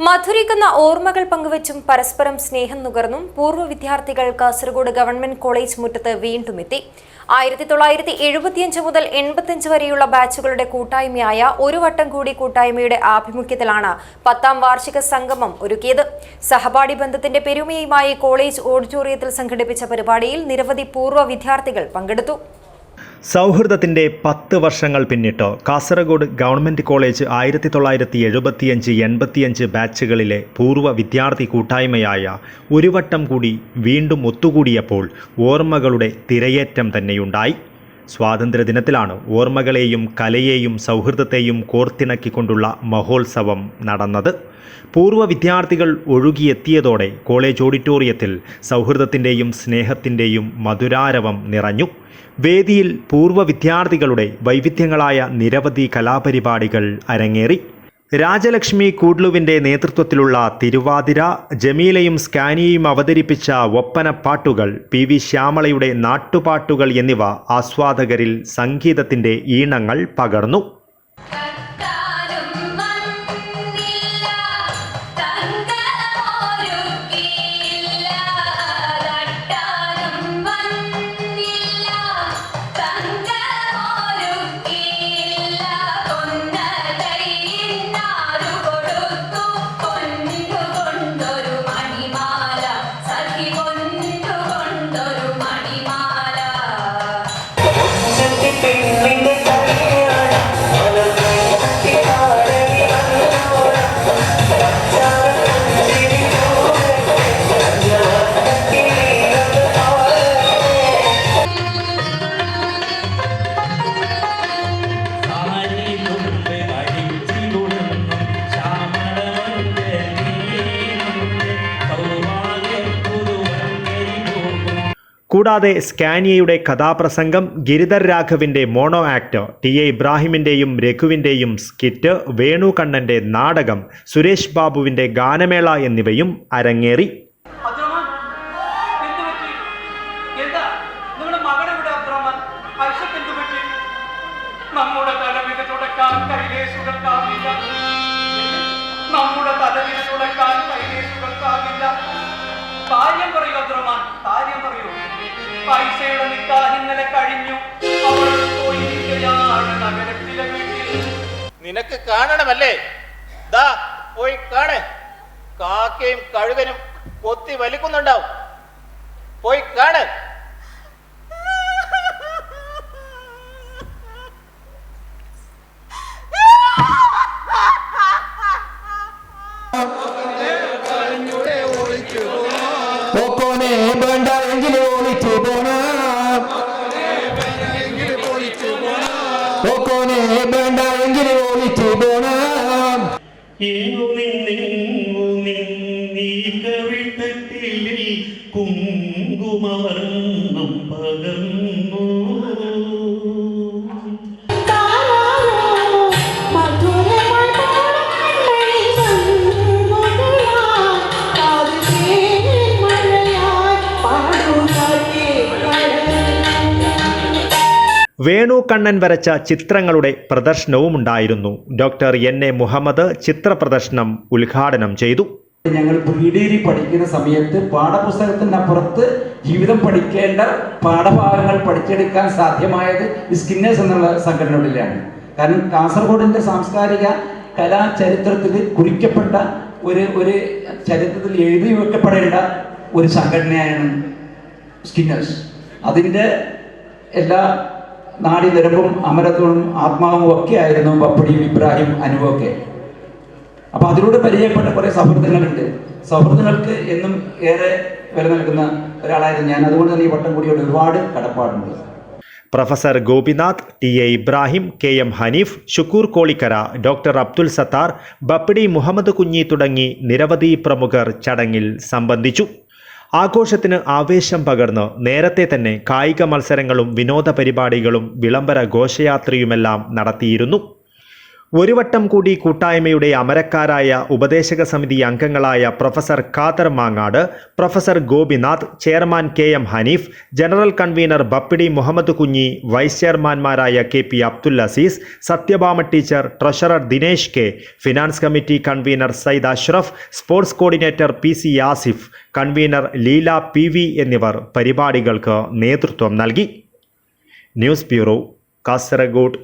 മധുരിക്കുന്ന ഓർമ്മകൾ പങ്കുവച്ചും പരസ്പരം സ്നേഹം നുകർന്നും പൂർവ വിദ്യാർത്ഥികൾ കാസർഗോഡ് ഗവൺമെന്റ് കോളേജ് മുറ്റത്ത് വീണ്ടും എത്തി. ആയിരത്തി തൊള്ളായിരത്തി എഴുപത്തിയഞ്ച് മുതൽ എൺപത്തിയഞ്ച് വരെയുള്ള ബാച്ചുകളുടെ കൂട്ടായ്മയായ ഒരു വട്ടം കൂടി കൂട്ടായ്മയുടെ ആഭിമുഖ്യത്തിലാണ് പത്താം വാർഷിക സംഗമം ഒരുക്കിയത്. സഹപാഠി ബന്ധത്തിന്റെ പെരുമയുമായി കോളേജ് ഓഡിറ്റോറിയത്തിൽ സംഘടിപ്പിച്ച പരിപാടിയിൽ നിരവധി പൂർവ വിദ്യാർത്ഥികൾ പങ്കെടുത്തു. സൗഹൃദത്തിന്റെ പത്ത് വർഷങ്ങൾ പിന്നിട്ട്. കാസർഗോഡ് ഗവൺമെന്റ് കോളേജ് ആയിരത്തി തൊള്ളായിരത്തി എഴുപത്തിയഞ്ച് എൺപത്തിയഞ്ച് ബാച്ചുകളിലെ പൂർവ വിദ്യാർത്ഥി കൂട്ടായ്മയായ ഒരു വട്ടം കൂടി വീണ്ടും ഒത്തുകൂടിയപ്പോൾ ഓർമ്മകളുടെ തിരയേറ്റം തന്നെയുണ്ടായി. സ്വാതന്ത്ര്യദിനത്തിലാണ് ഓർമ്മകളെയും കലയെയും സൗഹൃദത്തെയും കോർത്തിണക്കിക്കൊണ്ടുള്ള മഹോത്സവം നടന്നത്. പൂർവ വിദ്യാർത്ഥികൾ ഒഴുകിയെത്തിയതോടെ കോളേജ് ഓഡിറ്റോറിയത്തിൽ സൗഹൃദത്തിന്റെയും സ്നേഹത്തിന്റെയും മധുരാരവം നിറഞ്ഞു. വേദിയിൽ പൂർവ വിദ്യാർത്ഥികളുടെ വൈവിധ്യങ്ങളായ നിരവധി കലാപരിപാടികൾ അരങ്ങേറി. രാജലക്ഷ്മി കൂഡ്ലുവിന്റെ നേതൃത്വത്തിലുള്ള തിരുവാതിര ജമീലയും സ്കാനിയയും അവതരിപ്പിച്ച ഒപ്പനപ്പാട്ടുകൾ പി വി ശ്യാമളയുടെ നാട്ടുപാട്ടുകൾ എന്നിവ ആസ്വാദകരിൽ സംഗീതത്തിന്റെ ഈണങ്ങൾ പകർന്നു. tình mình đến കൂടാതെ സ്കാനിയയുടെ കഥാപ്രസംഗം ഗിരിധർ രാഘവിന്റെ മോണോ ആക്ട് ടി എ ഇബ്രാഹിമിന്റെയും രഘുവിന്റെയും സ്കിറ്റ് വേണു കണ്ണന്റെ നാടകം സുരേഷ് ബാബുവിന്റെ ഗാനമേള എന്നിവയും അരങ്ങേറി. ഇന്നലെ കഴിഞ്ഞു. അവൾ പോയിരിക്കുകയാണ് നഗരത്തിലെ വീട്ടിൽ. നിനക്ക് കാണണമല്ലേ? ദാ പോയി കാണ്. കാക്കയും കഴുകനും കൊത്തി വലിക്കുന്നുണ്ടാവും. പോയി കാണ്. പോക്കോനെ വേണ്ട എങ്കിലും ഒളിച്ചു കുങ്കുമവർണം പകർന്നു. വേണു കണ്ണൻ വരച്ച ചിത്രങ്ങളുടെ പ്രദർശനവും ഉണ്ടായിരുന്നു ഡോക്ടർ എൻ എ മുഹമ്മദ് ചിത്ര പ്രദർശനം ഉദ്ഘാടനം ചെയ്തു. ഞങ്ങൾ പ്രീ ഡിഗ്രി പഠിക്കുന്ന സമയത്ത് പാഠപുസ്തകത്തിനപ്പുറത്ത് ജീവിതം പഠിക്കേണ്ട പാഠഭാഗങ്ങൾ പഠിച്ചെടുക്കാൻ സാധ്യമായത് സ്കിന്നേഴ്സ് എന്നുള്ള സംഘടനകളിലാണ്. കാരണം കാസർഗോഡിന്റെ സാംസ്കാരിക കലാ ചരിത്രത്തിൽ കുറിക്കപ്പെട്ട ഒരു ഒരു ചരിത്രത്തിൽ എഴുതി വെക്കപ്പെടേണ്ട ഒരു സംഘടനയാണ് സ്കിന്നേഴ്സ്. അതിന്റെ എല്ലാ നാടിനിരമ്പും അമരത്വവും ആത്മാവും ഒക്കെ ആയിരുന്നു പപ്പടിയും ഇബ്രാഹിം അനുവൊക്കെ. അപ്പൊ അതിലൂടെ പരിചയപ്പെട്ട കുറെ സൗഹൃദങ്ങളുണ്ട്. സൗഹൃദങ്ങൾക്ക് എന്നും ഏറെ വില നൽകുന്ന ഒരാളായിരുന്നു ഞാൻ. അതുകൊണ്ട് തന്നെ ഈ വട്ടം കൂടിയോട് ഒരുപാട് കടപ്പാടുണ്ട്. Professor Gopinath T A Ibrahim K M Hanif Shukkur Kolikkara doctor Abdul Sattar Bappidi Muhammad Kunhi തുടങ്ങി നിരവധി പ്രമുഖർ ചടങ്ങിൽ സംബന്ധിച്ചു. ആഘോഷത്തിന് ആവേശം പകർന്ന് നേരത്തെ തന്നെ കായിക മത്സരങ്ങളും വിനോദ പരിപാടികളും വിളംബര ഘോഷയാത്രയുമെല്ലാം നടത്തിയിരുന്നു. ഒരു വട്ടം കൂടി കൂട്ടായ്മയുടെ അമരക്കാരായ ഉപദേശക സമിതി അംഗങ്ങളായ professor Khader Mangad professor Gopinath chairman K M Hanif general convener Bappidi Muhammad Kunhi vice ചെയർമാൻമാരായ K P Abdul Aziz Sathyabhama teacher treasurer Dinesh K finance committee convener Sayyid Ashraf sports coordinator P C Asif convener Leela P V എന്നിവർ പരിപാടികൾക്ക് നേതൃത്വം നൽകി. News bureau Kasaragod.